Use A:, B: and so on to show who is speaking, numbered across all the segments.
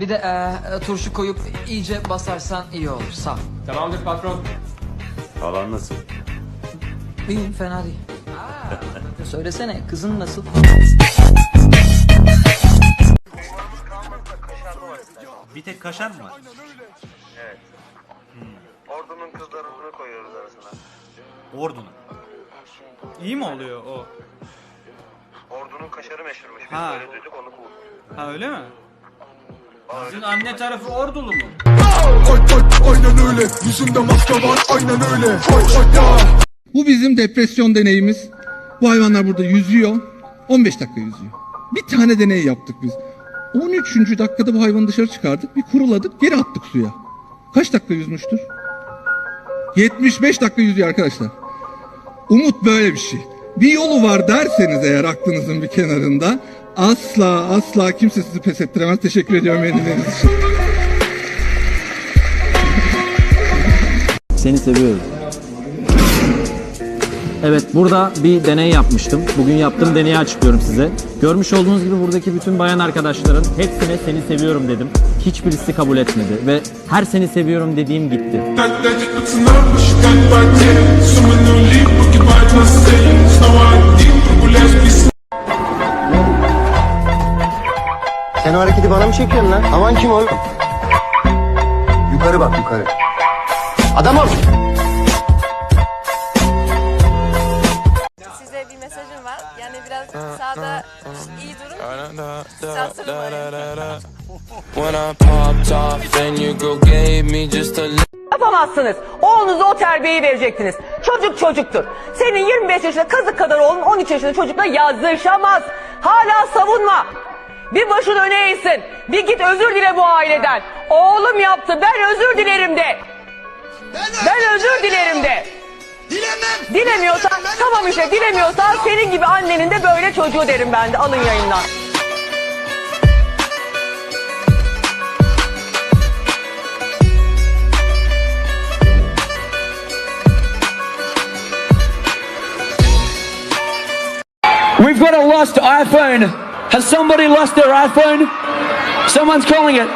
A: Bir de eee, turşu koyup iyice basarsan iyi olur. Sağ ol.
B: Tamamdır patron.
C: Halan nasıl?
A: İyiyim fena değil. Aa, söylesene kızın nasıl?
C: Bir tek kaşar mı var?
D: Ordunun kızlarını koyuyoruz arasına.
C: Ordunun.
E: İyi mi oluyor o?
D: Ordunun kaşarı meşhurmuş. Biz
E: Ha.
D: böyle duyduk onu bulduk.
E: Ha öyle mi? Sizin anne tarafı ordulu mu?
F: Aynen öyle Yüzünde maske var aynen öyle Bu bizim depresyon deneyimiz. Bu hayvanlar burada yüzüyor. 15 dakika yüzüyor. Bir tane deney yaptık biz. 13. dakikada bu hayvanı dışarı çıkardık. Bir kuruladık geri attık suya. Kaç dakika yüzmüştür? 75 dakika yüzüyor arkadaşlar. Umut böyle bir şey. Bir yolu var derseniz eğer aklınızın bir kenarında asla asla kimse sizi pes ettiremez. Teşekkür ediyorum beni dinlediğiniz için.
G: Seni seviyorum. Evet burada bir deney yapmıştım. Bugün yaptığım deneyi açıklıyorum size. Görmüş olduğunuz gibi buradaki bütün bayan arkadaşların hepsine seni seviyorum dedim. Hiçbirisi kabul etmedi ve her seni seviyorum dediğim gitti.
H: Sen o hareketi bana mı çekiyorsun lan? Aman kim oğlum? Yukarı bak yukarı. Adam
I: var. Yani biraz sağda iyi durun. Sırmayın.
J: When I popped off, then your girl gave me just a
K: Yapamazsınız. Oğlunuza o terbiyeyi verecektiniz. Çocuk çocuktur. Senin 25 yaşında kazık kadar oğlun 13 yaşında çocukla yazışamaz. Hala savunma. Bir başın öne eğsin. Bir git özür dile bu aileden. Oğlum yaptı ben özür dilerim de. Ben özür dilerim de. Dilemem. Dilemiyorsan tamam işte dilemiyorsan senin gibi annenin de böyle çocuğu derim ben de alın yayından.
E: We've got a lost iPhone. Has somebody lost their iPhone? Someone's calling it.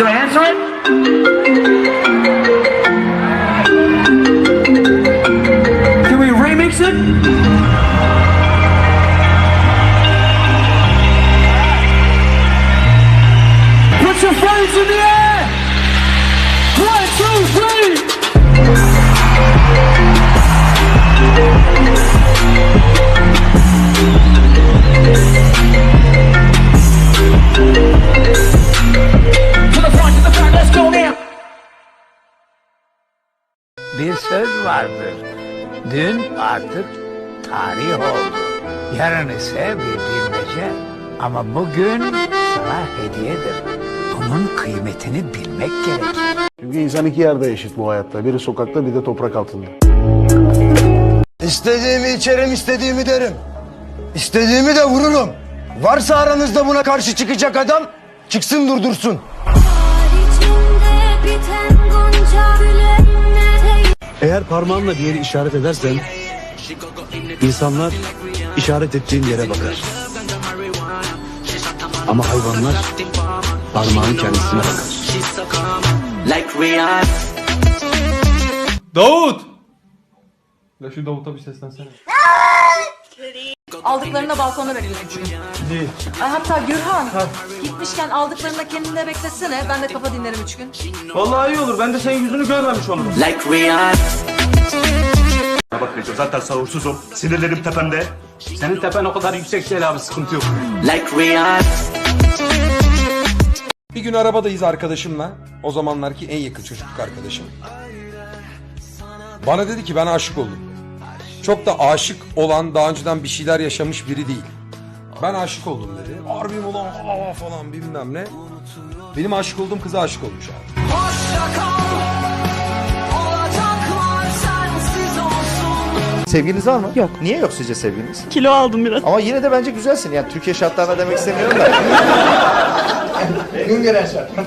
E: Should I answer it? Can we remix it?
H: Vardır. Dün artık tarih oldu. Yarın ise bir bilmece. Ama bugün sana hediyedir. Bunun kıymetini bilmek gerek.
F: Çünkü insan iki yerde eşit bu hayatta. Biri sokakta bir de toprak altında.
H: İstediğimi içerim, istediğimi derim. İstediğimi de vururum. Varsa aranızda buna karşı çıkacak adam, çıksın durdursun.
F: Eğer parmağınla bir yeri işaret edersen insanlar işaret ettiğin yere bakar. Ama hayvanlar parmağın kendisine bakar.
B: Davut! Ya şu Davut'a bir seslensene.
I: Aldıklarını balkona bekliyorum çünkü. Ay hatta Gürhan gitmişken aldıklarını kendine beklesene. Ben de kafa dinlerim üç gün.
B: Vallahi iyi olur. Ben de senin yüzünü görmemiş olurum.
C: Bak Recep zaten sahursuzum. Sinirlerim tepemde.
B: Senin tepen o kadar yüksek değil abi. Sıkıntı yok.
L: Bir gün arabadayız arkadaşımla. O zamanlarki en yakın çocukluk arkadaşım. Bana dedi ki ben aşık oldum. Çok da aşık olan daha önceden bir şeyler yaşamış biri değil. Ben aşık oldum dedi. Harbim ulan aa falan bilmem ne. Benim aşık olduğum kıza aşık olmuş abi.
H: Sevgiliniz var mı? Yok. Niye yok sizce sevgiliniz?
K: Kilo aldım biraz.
H: Ama yine de bence güzelsin. Yani Türkiye şartlarında demek istemiyorum da. Gün gören şartlar.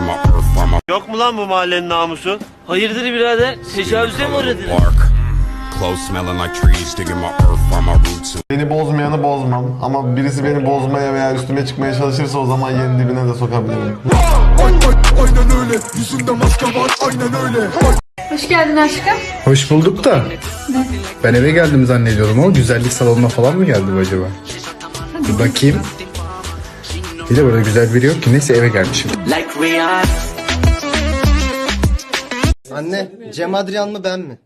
J: My earth from
D: Yok mu lan bu mahallenin namusu? Hayırdır birader? Tecavüze mi uğradın?
J: bark.
M: clothes smelling like trees, digging my earth from my roots.
N: Beni bozmayanı bozmam ama birisi beni bozmaya veya üstüme çıkmaya çalışırsa o zaman yerin dibine de sokabilirim.
O: Aynen öyle. Yüzünde maske var. Aynen öyle.
I: Hoş geldin aşkım.
N: Hoş bulduk da. Ben eve geldim zannediyorum ama güzellik salonuna falan mı geldim acaba? Bir bakayım. Bir de burada güzel biri yok ki neyse eve gelmişim.
H: Anne, Cem Adrian mı ben mi?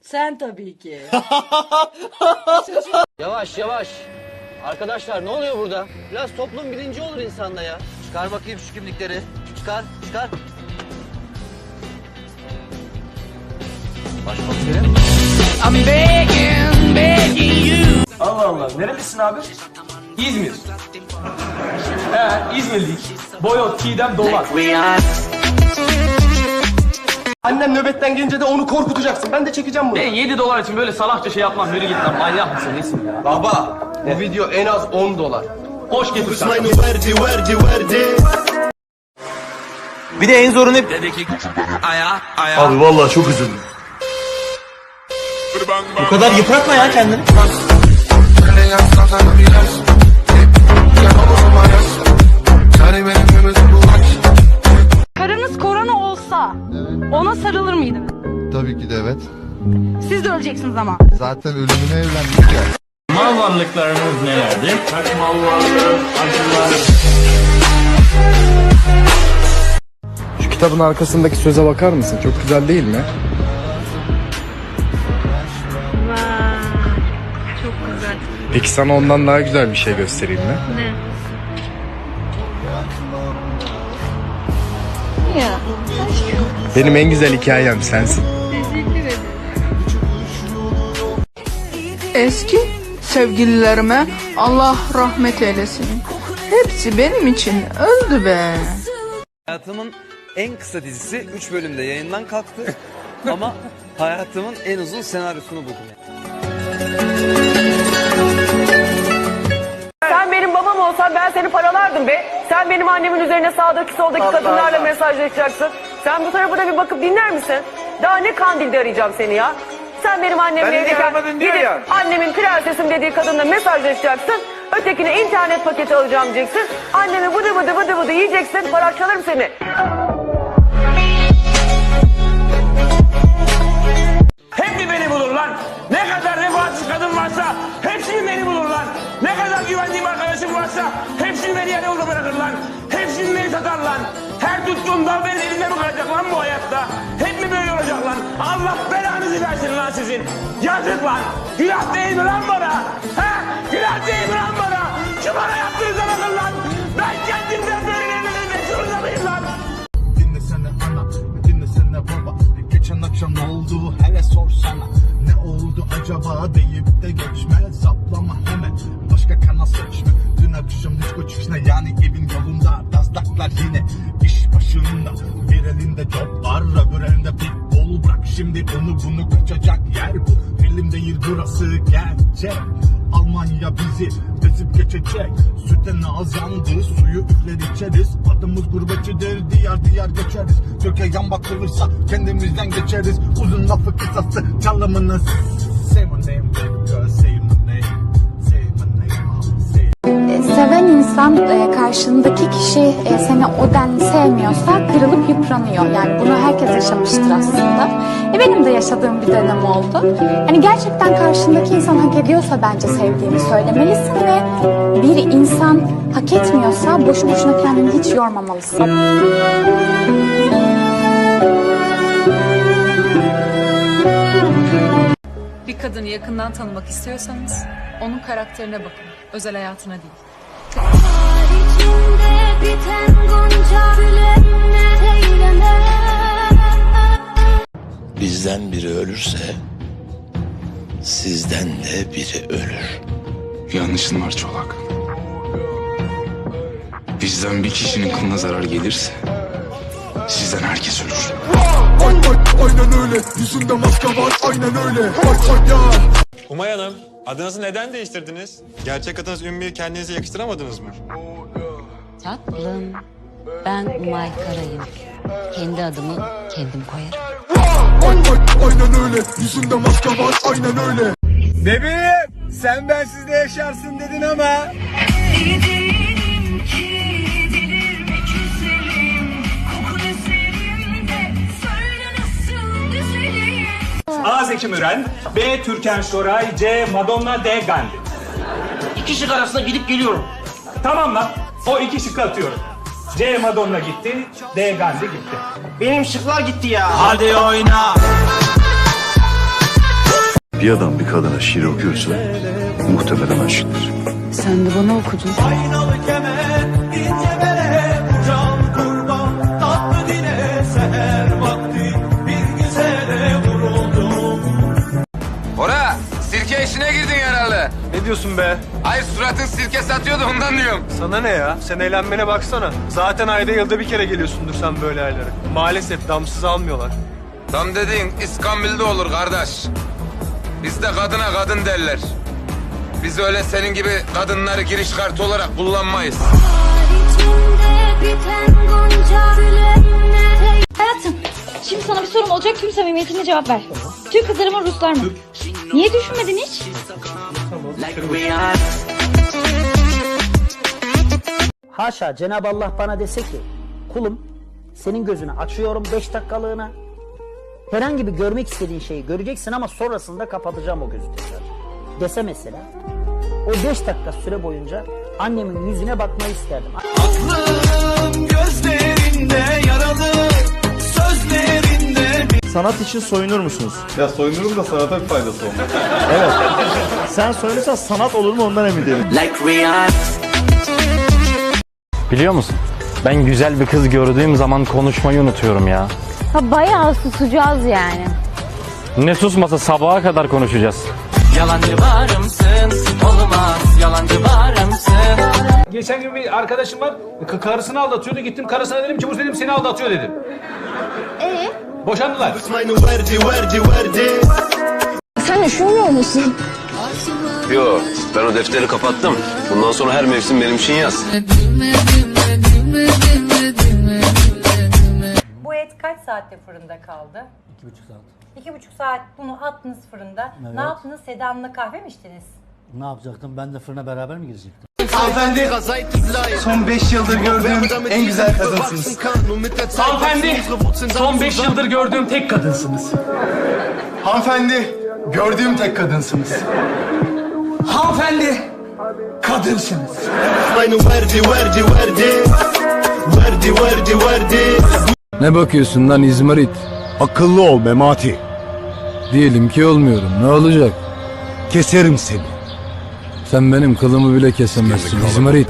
I: Sen tabii ki.
A: Yavaş yavaş. Arkadaşlar ne oluyor burada? Biraz toplum bilinci olur insanda ya. Çıkar bakayım şu kimlikleri. Çıkar, çıkar. Başkomiserim.
P: Allah Allah. Nerelisin abi? İzmir. He İzmirliyik. Boyot, Çiğdem, Dolar.
H: Annem nöbetten gelince de onu korkutacaksın. Ben de çekeceğim bunu.
P: Ben 7 dolar için böyle salakça şey yapmam. Yürü git lan. Manyak mısın? Nesin ya?
H: Baba, bu video en az 10 dolar.
P: Hoş getir sen.
B: Bir de en zorunu... Abi vallahi çok üzüldüm. Bu kadar yıpratma ya kendini.
I: Karınız korona olsa ona sarılır mıydınız?
N: Tabii ki de evet.
I: Siz de öleceksiniz ama.
N: Zaten ölümüne evlendik ya.
G: Mal varlıklarınız nelerdi?
N: Şu kitabın arkasındaki söze bakar mısın? Çok güzel değil mi?
I: Çok güzel.
N: Peki sana ondan daha güzel bir şey göstereyim mi?
I: Ne? Ya.
N: Benim en güzel hikayem sensin.
Q: Eski sevgililerime Allah rahmet eylesin. Hepsi benim için öldü be.
A: Hayatımın en kısa dizisi 3 bölümde yayından kalktı. Ama hayatımın en uzun senaryosunu buldum.
K: Sen benim babam olsan ben seni paralardım be. Sen benim annemin üzerine sağdaki soldaki kadınlarla mesajlaşacaksın. Sen bu tarafa da bir bakıp dinler misin? Daha ne kandilde arayacağım seni ya? Sen benim annemle evliyken gidip annemin prensesim dediği kadınla mesajlaşacaksın. Ötekine internet paketi alacağım diyeceksin. Annemi bıdı bıdı bıdı bıdı yiyeceksin. Parakçalarım seni.
P: Hep mi beni bulur lan? Ne kadar vefasız kadın varsa hepsini beni bulur lan. Ne kadar güvendiğim arkadaşım varsa hepsini beni yarı yolda bırakır lan. Beni satar lan. Her tuttuğum dal benim elimde mi kalacak lan bu hayatta? Hep mi böyle olacak lan? Allah belanızı versin lan sizin. Yazık lan. Günah değil mi lan bana? He? Günah değil mi lan bana? Şu bana yaptığınıza bakın lan. Ben kendimden böyle etmek zorunda mıyım lan?
O: Dinlesene ana, dinlesene baba. Geçen akşam ne oldu hele sorsana. Ne oldu acaba deyip de geçme. Zaplama hemen başka kanal seçme. Dün akşam disco çıkışına yani evin yolunda. Dazlaklar yine iş başında. Bir elinde job var öbür elinde pitbull. Bırak şimdi onu bunu kaçacak yer bu. Film değil burası gerçek. Almanya bizi bezip geçecek. Süte naz yandı suyu üfler içeriz. Adımız gurbetçidir diyar diyar geçeriz. Töke yan bakılırsa kendimizden geçeriz. Uzun lafı kısası çalımını Say my name
Q: Seven insan e, karşındaki kişi e, seni o denli sevmiyorsa kırılıp yıpranıyor. Yani bunu herkes yaşamıştır aslında. E, benim de yaşadığım bir dönem oldu. Hani gerçekten karşındaki insan hak ediyorsa bence sevdiğini söylemelisin ve bir insan hak etmiyorsa boşu boşuna kendini hiç yormamalısın.
I: Bir kadını yakından tanımak istiyorsanız onun karakterine bakın. Özel hayatına değil.
M: Bizden biri ölürse sizden de biri ölür.
N: Yanlışın var Çolak. Bizden bir kişinin kılına zarar gelirse sizden herkes ölür.
O: Aynen öyle yüzünde maske var aynen öyle Ay ay ya
R: Umay Hanım, adınızı neden değiştirdiniz? Gerçek adınız Ümmü'yü kendinize yakıştıramadınız mı?
K: Tatlım. Ben Umay Karayım. Kendi adımı kendim koyarım.
S: Aynen öyle yüzünde maske var aynen öyle
B: Bebeğim sen bensiz de yaşarsın dedin ama.
I: A. Zeki Müren, B. Türkan Şoray, C. Madonna, D. Gandhi. İki şık arasında gidip geliyorum. Tamam lan. O iki şıkkı atıyorum. C. Madonna gitti, D. Gandhi gitti. Benim şıklar gitti ya. Hadi oyna.
J: Bir adam bir kadına şiir okuyorsa muhtemelen aşıktır.
T: Sen de bana okudun.
D: Ora
B: diyorsun be?
D: Hayır suratın sirke satıyordu ondan diyorum.
B: Sana ne ya? Sen eğlenmene baksana. Zaten ayda yılda bir kere geliyorsundur sen böyle yerlere. Maalesef damsız almıyorlar.
D: Tam dediğin İskambil'de olur kardeş. Bizde kadına kadın derler. Biz öyle senin gibi kadınları giriş kartı olarak kullanmayız.
U: Hayatım, şimdi sana bir sorum olacak. Tüm samimiyetinle cevap ver. Türk kızları mı, Ruslar mı? Niye düşünmedin hiç?
V: Haşa Cenab-ı Allah bana dese ki kulum senin gözünü açıyorum 5 dakikalığına. Herhangi bir görmek istediğin şeyi göreceksin ama sonrasında kapatacağım o gözü tekrar. Dese mesela o 5 dakika süre boyunca annemin yüzüne bakmayı isterdim.
B: Aklım gözlerinde yaralı sözlerinde
W: Sanat için soyunur musunuz?
J: Ya soyunurum da sanata bir faydası olmaz.
W: Evet. Sen soyunursan sanat olur mu ondan emin değilim.
X: Biliyor musun? Ben güzel bir kız gördüğüm zaman konuşmayı unutuyorum ya.
U: Ha, bayağı susacağız yani.
X: Ne susmasa sabaha kadar konuşacağız.
Y: Yalancı varımsın, olmaz. Yalancı varımsın.
I: Geçen gün bir arkadaşım var. k- Karısını aldatıyordu. Gittim karısına dedim ki bu dedim seni aldatıyor dedim.
U: Ee?
I: Boşandılar.
U: Sen üşümüyor musun?
D: Yo ben o defteri kapattım. Bundan sonra her mevsim benim için yaz.
T: Bu et kaç saatte fırında kaldı?
V: İki buçuk saat.
T: İki buçuk saat bunu attınız fırında.
V: Evet.
T: Ne yaptınız? Sedan'la kahve mi içtiniz?
V: Ne yapacaktım? Ben de fırına beraber mi girecektim?
B: Hanımefendi son 5 yıldır gördüğüm en güzel kadınsınız.
I: Hanımefendi son 5 yıldır gördüğüm tek kadınsınız.
B: Hanımefendi gördüğüm tek kadınsınız. Hanımefendi kadınsınız.
Z: Ne bakıyorsun lan İzmarit? Akıllı ol Memati. Diyelim ki olmuyorum. Ne olacak? Keserim seni. Sen benim kılımı bile kesemezsin İzmarit.